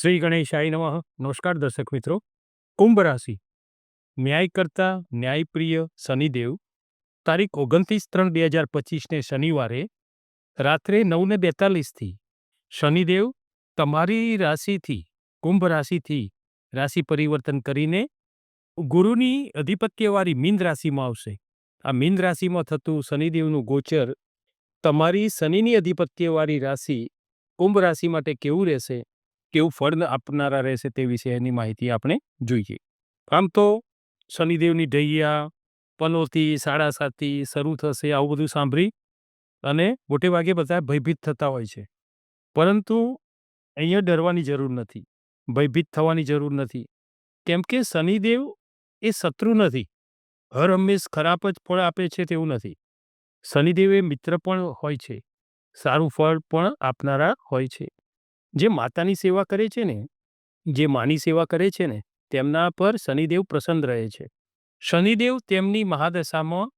શ્રી ગણેશાય નમઃ. નમસ્કાર દર્શક મિત્રો. કુંભ રાશિ. ન્યાયકર્તા, ન્યાયપ્રિય શનિદેવ. તારીખ ઓગણત્રીસ ત્રણ બે હજાર પચીસને શનિવારે રાત્રે નવને બેતાલીસથી શનિદેવ તમારી રાશિથી, કુંભ રાશિથી રાશિ પરિવર્તન કરીને ગુરુની અધિપત્યવાળી મીન રાશિમાં આવશે. આ મીન રાશિમાં થતું શનિદેવનું ગોચર તમારી શનિની અધિપત્યવાળી રાશિ કુંભ રાશિ માટે કેવું રહેશે? કેવું ફળ આપનારા રહેશે તે વિશે એની માહિતી આપણે જોઈએ. આમ તો શનિદેવની ઢૈયા, પનોતી સાડા સાતી શરૂ થશે આવું બધું સાંભળી અને મોટે ભાગે બધા ભયભીત થતા હોય છે. પરંતુ અહીંયા ડરવાની જરૂર નથી, ભયભીત થવાની જરૂર નથી. કેમ કે શનિદેવ એ શત્રુ નથી, હર હંમેશ ખરાબ જ ફળ આપે છે તેવું નથી. શનિદેવ એ મિત્ર પણ હોય છે, સારું ફળ પણ આપનારા હોય છે. જે માતાની સેવા કરે છે ને, જે માની સેવા કરે છે ને, તેમના પર શનિદેવ પ્રસન્ન રહે છે. શનિદેવ તેમની મહાદશામાં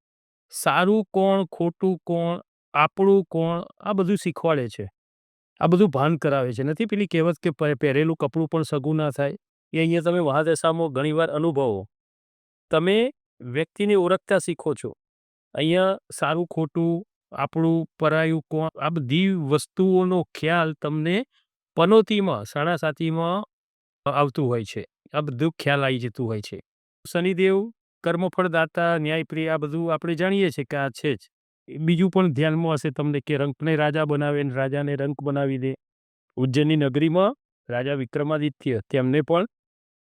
સારું કોણ, ખોટું કોણ, આપણું કોણ, આ બધું શીખવાડે છે. આ બધું ભાન કરાવે છે. નથી પેલી કહેવત કે પહેરેલું કપડું પણ સગું ના થાય? એ અહીંયા તમે મહાદશામાં ઘણીવાર અનુભવો. તમે વ્યક્તિને ઓળખતા શીખો છો. અહીંયા સારું, ખોટું, આપણું, પરાયું કોણ, આ બધી વસ્તુઓનો ખ્યાલ તમને પનોતીમાં સાણાસાતીમાં આવતું હોય છે. આ બધું ખ્યાલ આવી જતું હોય છે. શનિદેવ, કર્મફળદાતા, ન્યાયપ્રિય, આ બધું આપણે જાણીએ છીએ કે આ છે જ. બીજું પણ ધ્યાનમાં હશે તમને કે રંકને રાજા બનાવે ને રાજાને રંક બનાવી દે. ઉજ્જૈનની નગરીમાં રાજા વિક્રમાદિત્ય તેમને પણ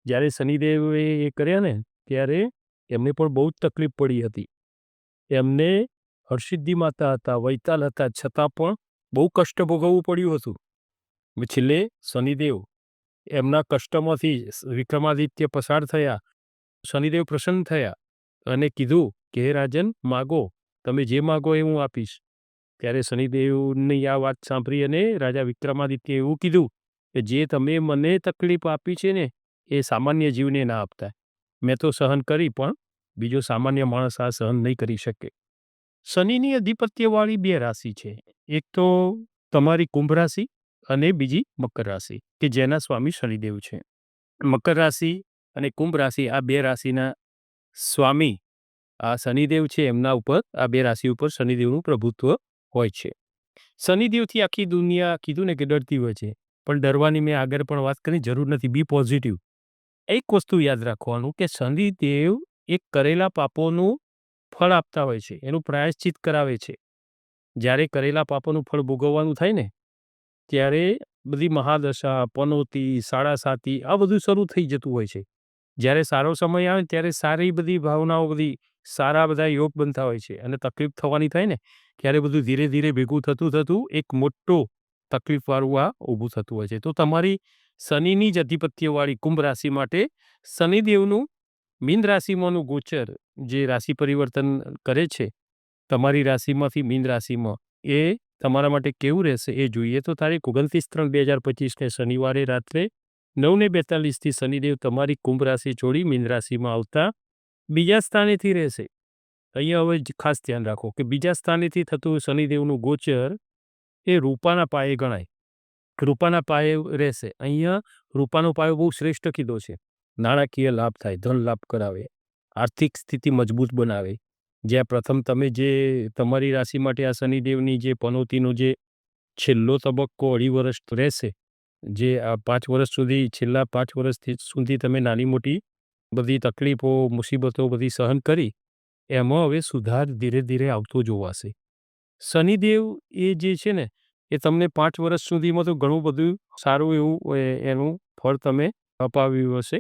જ્યારે શનિદેવે એ કર્યા ને ત્યારે એમને પણ બહુ જ તકલીફ પડી હતી. એમને હર્ષિદ્ધિ માતા હતા, વૈતાલ હતા, છતાં પણ બહુ કષ્ટ ભોગવવું પડ્યું હતું. છેલ્લે શનિદેવ એમના કષ્ટમાંથી વિક્રમાદિત્ય પસાર થયા. શનિદેવ પ્રસન્ન થયા અને કીધું, કે હે રાજન, માગો, તમે જે માગો એ હું આપીશ. ત્યારે શનિદેવની આ વાત સાંભળી અને રાજા વિક્રમાદિત્ય એવું કીધું કે, જે તમે મને તકલીફ આપી છે ને, એ સામાન્ય જીવને ના આપતા. મેં તો સહન કરી, પણ બીજો સામાન્ય માણસ આ સહન નહીં કરી શકે. શનિની અધિપત્યવાળી બે રાશિ છે. એક તો તમારી કુંભ રાશિ અને બીજી મકર રાશિ, કે જેના સ્વામી શનિદેવ છે. મકર રાશિ અને કુંભ રાશિ આ બે રાશિના સ્વામી, આ શનિદેવ છે એમના ઉપર, આ બે રાશિ ઉપર શનિદેવનું પ્રભુત્વ હોય છે. શનિદેવથી આખી દુનિયા કીધું ને કે ડરતી હોય છે, પણ ડરવાની મેં આગળ પણ વાત કરી, જરૂર નથી, બી પોઝિટિવ. એક વસ્તુ યાદ રાખવાનું કે શનિદેવ એક કરેલા પાપોનું ફળ આપતા હોય છે, એનું પ્રાયશ્ચિત કરાવે છે. જ્યારે કરેલા પાપોનું ફળ ભોગવવાનું થાય ને ત્યારે બધી મહાદશા, પનોતી સાડા સાતી આ બધું શરૂ થઈ જતું હોય છે. જ્યારે સારો સમય આવે ત્યારે સારી બધી ભાવનાઓ, બધી સારા બધા યોગ બનતા હોય છે. અને તકલીફ થવાની થાય ને, ત્યારે બધું ધીરે ધીરે ભેગું થતું થતું એક મોટો તકલીફવાળું આ ઊભું થતું હોય છે. તો તમારી શનિની જ અધિપત્યવાળી કુંભ રાશિ માટે શનિદેવનું મીન રાશિમાંનું ગોચર જે રાશિ પરિવર્તન કરે છે, તમારી રાશિમાંથી મીન રાશિમાં એ તમારા માટે કેવું રહેશે એ જોઈએ. તો તારીખ ઓગણત્રીસ ત્રણ બે હજાર પચીસને શનિવારે રાત્રે નવને બેતાલીસથી શનિદેવ તમારી કુંભ રાશિ છોડી મીન રાશિમાં આવતા બીજા સ્થાનેથી રહેશે. અહીંયા હવે ખાસ ધ્યાન રાખો કે બીજા સ્થાનેથી થતું શનિદેવનું ગોચર એ રૂપાના પાયે ગણાય. રૂપાના પાયે રહેશે. અહીંયા રૂપાનો પાયો બહુ શ્રેષ્ઠ કીધો છે. નાણાકીય લાભ થાય, ધન લાભ કરાવે, આર્થિક સ્થિતિ મજબૂત બનાવે જ્યાં પ્રથમ તમે જે તમારી રાશિ માટે આ શનિદેવની જે પનોતીનો જે છેલ્લો તબક્કો અઢી વર્ષ રહેશે, જે આ પાંચ વર્ષ સુધી, છેલ્લા પાંચ વર્ષથી સુધી તમે નાની મોટી બધી તકલીફો, મુસીબતો બધી સહન કરી, એમાં હવે સુધાર ધીરે ધીરે આવતો જોવાશે શનિદેવ એ જે છે ને, એ તમને પાંચ વર્ષ સુધીમાં તો ઘણું બધું સારું એવું એનું ફળ તમે અપાવ્યું હશે.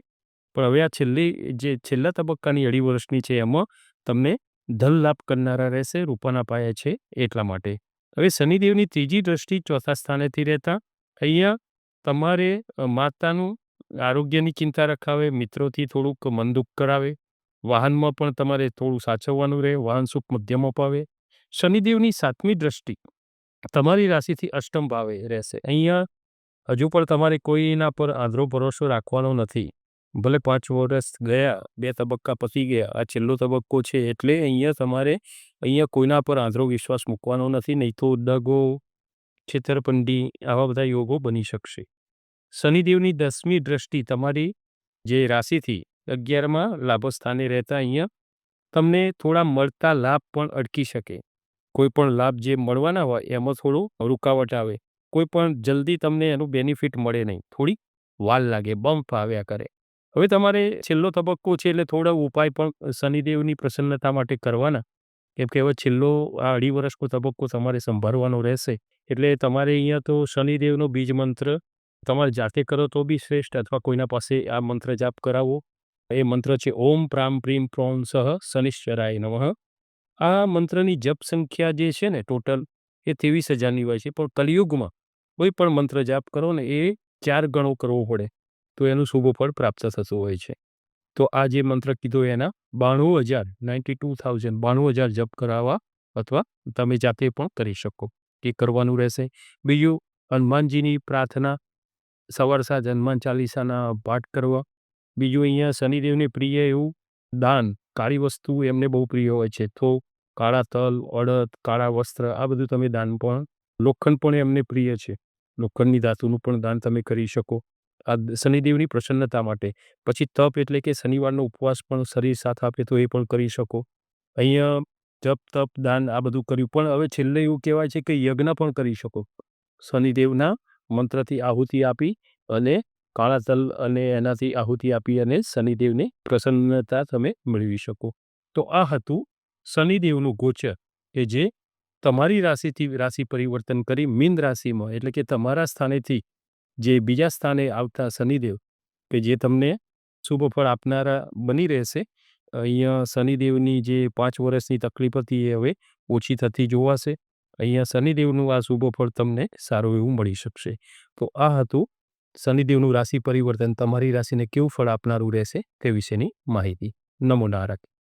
પણ હવે આ છેલ્લી, જે છેલ્લા તબક્કાની અઢી વર્ષની છે, એમાં તમને ધન લાભ કરનારા રહેશે, રૂપાના પાયા છે, એટલા માટે. હવે શનિદેવની ત્રીજી દ્રષ્ટિ ચોથા સ્થાનેથી રહેતા. અહીંયા તમારે માતાનું આરોગ્યની ચિંતા રખાવે, મિત્રોથી થોડુંક મનદુખ કરાવે વાહનમાં પણ તમારે થોડું સાચવવાનું રહે, વાહન સુખ મધ્યમ અપાવે. શનિદેવની સાતમી દ્રષ્ટિ, તમારી રાશિથી અષ્ટમ ભાવે રહેશે. અહીંયા હજુ પણ તમારે કોઈના પર આંધળો ભરોસો રાખવાનો નથી. ભલે પાંચ વર્ષ ગયા, બે તબક્કા પતી ગયા, આ છેલ્લો તબક્કો છે એટલે અહીંયા તમારે અહીંયા કોઈના પર આંધળો વિશ્વાસ મૂકવાનો નથી, નહીં તો દગો છેતરપંડી, આવા બધા યોગો બની શકશે. શનિદેવની દસમી દ્રષ્ટિ તમારી જે રાશિથી અગિયારમાં લાભસ્થાને રહેતા અહીંયા, તમને થોડા મળતા લાભ પણ અટકી શકે. કોઈ પણ લાભ જે મળવાના હોય, એમાં થોડું રૂકાવટ આવે. કોઈ પણ જલ્દી તમને એનું બેનિફિટ મળે નહીં. થોડી વાલ લાગે, બમ્પ આવ્યા કરે. હવે તમારે છેલ્લો તબક્કો છે એટલે થોડા ઉપાય પણ શનિદેવની પ્રસન્નતા માટે કરવાના. કેમ કે હવે છેલ્લો આ અઢી વર્ષનો તબક્કો તમારે સંભાળવાનો રહેશે. એટલે તમારે અહીંયા તો શનિદેવનો બીજ મંત્ર તમારે જાતે કરો તો બી શ્રેષ્ઠ અથવા કોઈના પાસે આ મંત્ર જાપ કરાવો. એ મંત્ર છે, ઓમ પ્રામ પ્રીમ પ્રોમ સહ શનિશ્ચરાય નમઃ. આ મંત્રની જપ સંખ્યા જે છે ને ટોટલ એ ત્રેવીસ હજારની હોય છે. પણ કલિયુગમાં કોઈ પણ મંત્ર જાપ કરો ને એ ચાર ગણો કરવો પડે. તો એનું શુભ ફળ પ્રાપ્ત થતું હોય છે. તો આ જે મંત્ર કીધો એના, બાણું હજાર નાઇન્ટી ટુ થાઉઝન્ડ બાણું હજાર જપ કરાવવા અથવા તમે જાતે પણ કરી શકો. એ કરવાનું રહેશે. બીજું, હનુમાનજીની પ્રાર્થના, સવાર સાંજ હનુમાન ચાલીસાના પાઠ કરવા. બીજું, અહીંયા શનિદેવને પ્રિય એવું દાન, કાળી વસ્તુ એમને બહુ પ્રિય હોય છે. તો કાળા તલ, અડદ, કાળા વસ્ત્ર, આ બધું તમે દાન પણ, લોખંડ પણ એમને પ્રિય છે. લોખંડની ધાતુનું પણ દાન તમે કરી શકો. શનિદેવની પ્રસન્નતા માટે. પછી તપ એટલે કે શનિવારનો ઉપવાસ પણ શરીર સાથ આપે તો એ પણ કરી શકો. અહીંયા જપ, તપ, દાન આ બધું કર્યું. પણ હવે છેલ્લે એવું કહેવાય છે કે યજ્ઞ પણ કરી શકો. શનિદેવના મંત્રથી આહુતિ આપી અને કાળા તલ અને એનાથી આહુતિ આપી અને શનિદેવને પ્રસન્નતા તમે મેળવી શકો. તો આ હતું શનિદેવનું ગોચર કે જે તમારી રાશિથી, રાશિ પરિવર્તન કરી મીન રાશિમાં એટલે કે તમારા સ્થાનેથી જે બીજા સ્થાને આવતા શનિદેવ, કે જે તમને શુભ ફળ આપનારા બની રહેશે. અહીંયા શનિદેવની જે પાંચ વર્ષની તકલીફ હતી એ હવે ઓછી થતી જોવાશે અહીંયા શનિદેવનું આ શુભ ફળ તમને સારું એવું મળી શકશે. તો આ હતું શનિદેવનું રાશિ પરિવર્તન. તમારી રાશિને કેવું ફળ આપનારું રહેશે તે વિશેની માહિતી. નમો નારાયણ